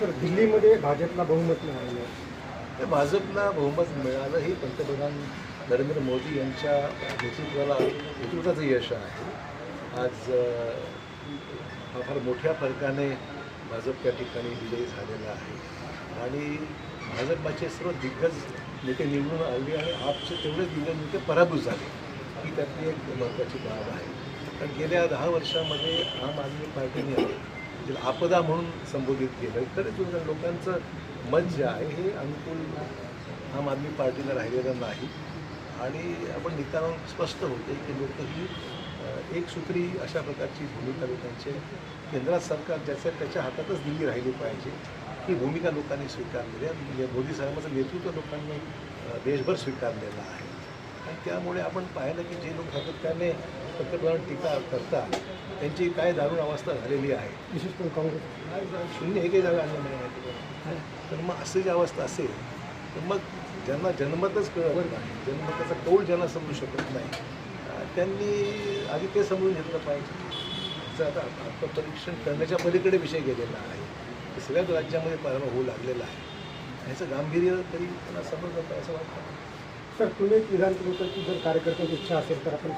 तर दिल्लीमध्ये भाजपला बहुमत मिळालं तर भाजपला बहुमत मिळालं हे पंतप्रधान नरेंद्र मोदी यांच्या नेतृत्वाला नेतृत्वाचं यश आहे. आज फार मोठ्या फरकाने भाजप त्या ठिकाणी विजयी झालेला आहे. आणि भाजपाचे सर्व दिग्गज नेते निवडून आले आणि आपचे तेवढे दिग्गज नेते पराभूत झाले ही त्यातली एक महत्त्वाची बाब आहे. कारण गेल्या दहा वर्षामध्ये आम आदमी पार्टीने ज्याला आपदा म्हणून संबोधित केलं तरी सुद्धा म्हणजे लोकांचं मत जे आहे हे अनुकूल आम आदमी पार्टीला राहिलेलं नाही. आणि आपण निकालावरून स्पष्ट होते की लोक ही अ, एकसूत्री अशा प्रकारची भूमिका लोकांची केंद्रात सरकार ज्याच्या त्याच्या हातातच दिली राहिली पाहिजे ही भूमिका लोकांनी स्वीकारलेली आहे. मोदी साहेबांचं नेतृत्व लोकांनी देशभर स्वीकारलेलं आहे. आणि त्यामुळे आपण पाहिलं की जे लोक सातत्याने पंतप्रधान टीका करतात त्यांची काय दारुण अवस्था झालेली आहे? विशेष करून काँग्रेस. शून्य एकही जागा आणलं नाही माहिती तर मग असं जी अवस्था असेल तर मग ज्यांना जन्मतच कळत नाही जन्मताचा कौल ज्यांना समजू शकत नाही त्यांनी आधी ते समजून घेतलं पाहिजे. आता आत्मपरीक्षण करण्याच्या पलीकडे विषय गेलेला आहे. सगळ्याच राज्यामध्ये प्रारंभ होऊ लागलेला आहे. ह्याचं गांभीर्य तरी त्यांना समजलं पाहिजे असं वाटतं. सर तुम्ही एक विधान केलं जर कार्यकर्त्यांची इच्छा असेल तर आपण